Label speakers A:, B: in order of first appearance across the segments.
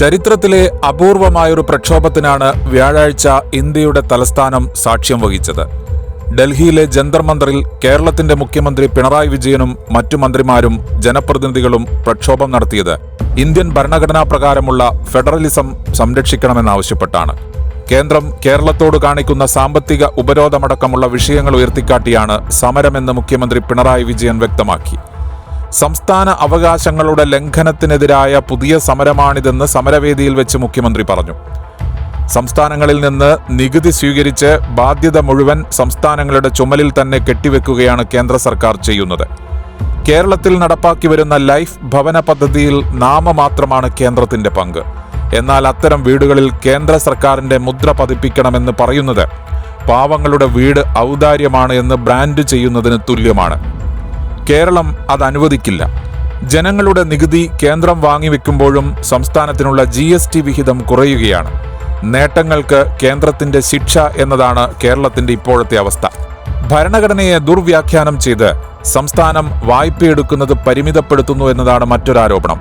A: ചരിത്രത്തിലെ അപൂർവമായൊരു പ്രക്ഷോഭത്തിനാണ് വ്യാഴാഴ്ച ഇന്ത്യയുടെ തലസ്ഥാനം സാക്ഷ്യം വഹിച്ചത്. ഡൽഹിയിലെ ജന്തർ മന്ദറിൽ കേരളത്തിന്റെ മുഖ്യമന്ത്രി പിണറായി വിജയനും മറ്റു മന്ത്രിമാരും ജനപ്രതിനിധികളും പ്രക്ഷോഭം നടത്തിയത് ഇന്ത്യൻ ഭരണഘടനാ പ്രകാരമുള്ള ഫെഡറലിസം സംരക്ഷിക്കണമെന്നാവശ്യപ്പെട്ടാണ്. കേന്ദ്രം കേരളത്തോട് കാണിക്കുന്ന സാമ്പത്തിക ഉപരോധമടക്കമുള്ള വിഷയങ്ങൾ ഉയർത്തിക്കാട്ടിയാണ് സമരമെന്ന് മുഖ്യമന്ത്രി പിണറായി വിജയൻ വ്യക്തമാക്കി. സംസ്ഥാന അവകാശങ്ങളുടെ ലംഘനത്തിനെതിരായ പുതിയ സമരമാണിതെന്ന് സമരവേദിയിൽ വെച്ച് മുഖ്യമന്ത്രി പറഞ്ഞു. സംസ്ഥാനങ്ങളിൽ നിന്ന് നികുതി സ്വീകരിച്ച് ബാധ്യത മുഴുവൻ സംസ്ഥാനങ്ങളുടെ ചുമലിൽ തന്നെ കെട്ടിവെക്കുകയാണ് കേന്ദ്ര സർക്കാർ ചെയ്യുന്നത്. കേരളത്തിൽ നടപ്പാക്കി വരുന്ന ലൈഫ് ഭവന പദ്ധതിയിൽ നാമമാത്രമാണ് കേന്ദ്രത്തിന്റെ പങ്ക്. എന്നാൽ അത്തരം വീടുകളിൽ കേന്ദ്ര സർക്കാരിന്റെ മുദ്ര പതിപ്പിക്കണമെന്ന് പറയുന്നത് പാവങ്ങളുടെ വീട് ഔദാര്യമാണ് എന്ന് ബ്രാൻഡ് ചെയ്യുന്നതിന് തുല്യമാണ്. കേരളം അത് അനുവദിക്കില്ല. ജനങ്ങളുടെ നികുതി കേന്ദ്രം വാങ്ങിവെക്കുമ്പോഴും സംസ്ഥാനത്തിനുള്ള ജി എസ് ടി വിഹിതം കുറയുകയാണ്. നേട്ടങ്ങൾക്ക് കേന്ദ്രത്തിന്റെ ശിക്ഷ എന്നതാണ് കേരളത്തിന്റെ ഇപ്പോഴത്തെ അവസ്ഥ. ഭരണഘടനയെ ദുർവ്യാഖ്യാനം ചെയ്ത് സംസ്ഥാനം വായ്പയെടുക്കുന്നത് പരിമിതപ്പെടുത്തുന്നു എന്നതാണ് മറ്റൊരാരോപണം.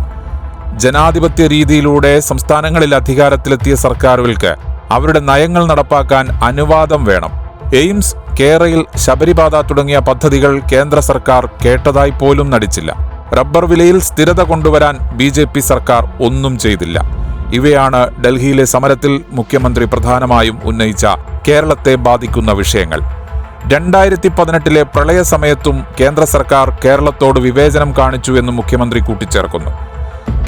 A: ജനാധിപത്യ രീതിയിലൂടെ സംസ്ഥാനങ്ങളിൽ അധികാരത്തിലെത്തിയ സർക്കാരുകൾക്ക് അവരുടെ നയങ്ങൾ നടപ്പാക്കാൻ അനുവാദം വേണം. എയിംസ് കേരയിൽ ശബരിപാത തുടങ്ങിയ പദ്ധതികൾ കേന്ദ്ര സർക്കാർ കേട്ടതായി പോലും നടിച്ചില്ല. റബ്ബർ വിലയിൽ സ്ഥിരത കൊണ്ടുവരാൻ ബി ജെ പി സർക്കാർ ഒന്നും ചെയ്തില്ല. ഇവയാണ് ഡൽഹിയിലെ സമരത്തിൽ മുഖ്യമന്ത്രി പ്രധാനമായും ഉന്നയിച്ച കേരളത്തെ ബാധിക്കുന്ന വിഷയങ്ങൾ. രണ്ടായിരത്തി പതിനെട്ടിലെ പ്രളയ സമയത്തും കേന്ദ്ര സർക്കാർ കേരളത്തോട് വിവേചനം കാണിച്ചു എന്ന് മുഖ്യമന്ത്രി കൂട്ടിച്ചേർക്കുന്നു.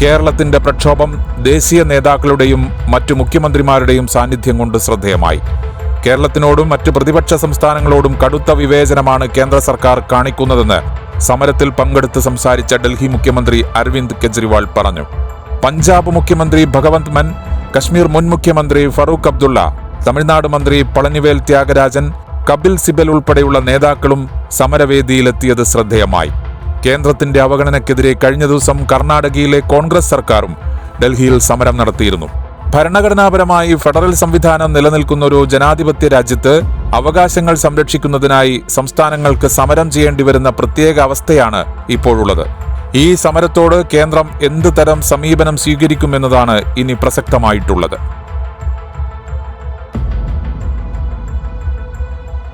A: കേരളത്തിന്റെ പ്രക്ഷോഭം ദേശീയ നേതാക്കളുടെയും മറ്റു മുഖ്യമന്ത്രിമാരുടെയും സാന്നിധ്യം കൊണ്ട് ശ്രദ്ധേയമായി. കേരളത്തിനോടും മറ്റ് പ്രതിപക്ഷ സംസ്ഥാനങ്ങളോടും കടുത്ത വിവേചനമാണ് കേന്ദ്ര സർക്കാർ കാണിക്കുന്നതെന്ന് സമരത്തിൽ പങ്കെടുത്ത് സംസാരിച്ച ഡൽഹി മുഖ്യമന്ത്രി അരവിന്ദ് കെജ്രിവാൾ പറഞ്ഞു. പഞ്ചാബ് മുഖ്യമന്ത്രി ഭഗവന്ത് മൻ കശ്മീർ മുൻ മുഖ്യമന്ത്രി ഫറൂഖ് അബ്ദുള്ള തമിഴ്നാട് മന്ത്രി പളനിവേൽ ത്യാഗരാജൻ കപിൽ സിബൽ ഉൾപ്പെടെയുള്ള നേതാക്കളും സമരവേദിയിലെത്തിയത് ശ്രദ്ധേയമായി. കേന്ദ്രത്തിന്റെ അവഗണനയ്ക്കെതിരെ കഴിഞ്ഞ ദിവസം കർണാടകയിലെ കോൺഗ്രസ് സർക്കാരും ഡൽഹിയിൽ സമരം നടത്തിയിരുന്നു. ഭരണഘടനാപരമായി ഫെഡറൽ സംവിധാനം നിലനിൽക്കുന്ന ഒരു ജനാധിപത്യ രാജ്യത്ത് അവകാശങ്ങൾ സംരക്ഷിക്കുന്നതിനായി സംസ്ഥാനങ്ങൾക്ക് സമരം ചെയ്യേണ്ടി വരുന്ന പ്രത്യേക അവസ്ഥയാണ് ഇപ്പോഴുള്ളത്. ഈ സമരത്തോട് കേന്ദ്രം എന്ത് തരം സമീപനം സ്വീകരിക്കുമെന്നതാണ് ഇനി പ്രസക്തമായിട്ടുള്ളത്.